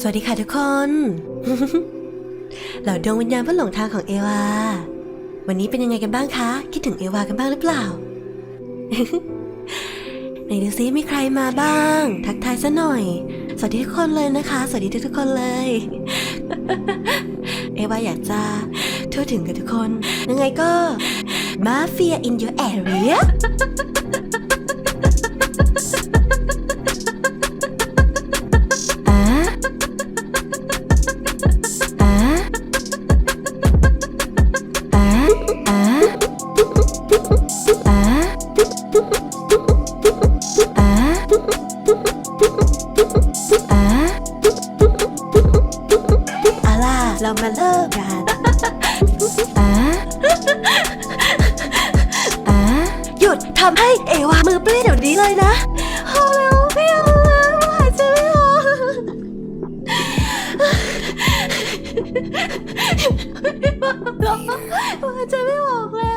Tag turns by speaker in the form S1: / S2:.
S1: สวัสดีค่ะทุกคน เหล่าดวงวิญญาณผู้หลงทางของเอวา วันนี้เป็นยังไงกันบ้างคะ คิดถึงเอวากันบ้างหรือเปล่า ไหนดูซิมีใครมาบ้าง ทักทายซะหน่อย สวัสดีทุกคนเลยนะคะ สวัสดีทุกๆคนเลย เอวาอยากจะทั่วถึงกับทุกคน ยังไงก็ Mafia in your area อะเอาล่ะเรามาเริ่มกันอะอะหยุดทำให้เอวามือเปรี้ยเดี๋ยวนี้เลยนะพอแล้วไม่เอาแล้วหายใจไม่ออกหายใจไม่ออกแ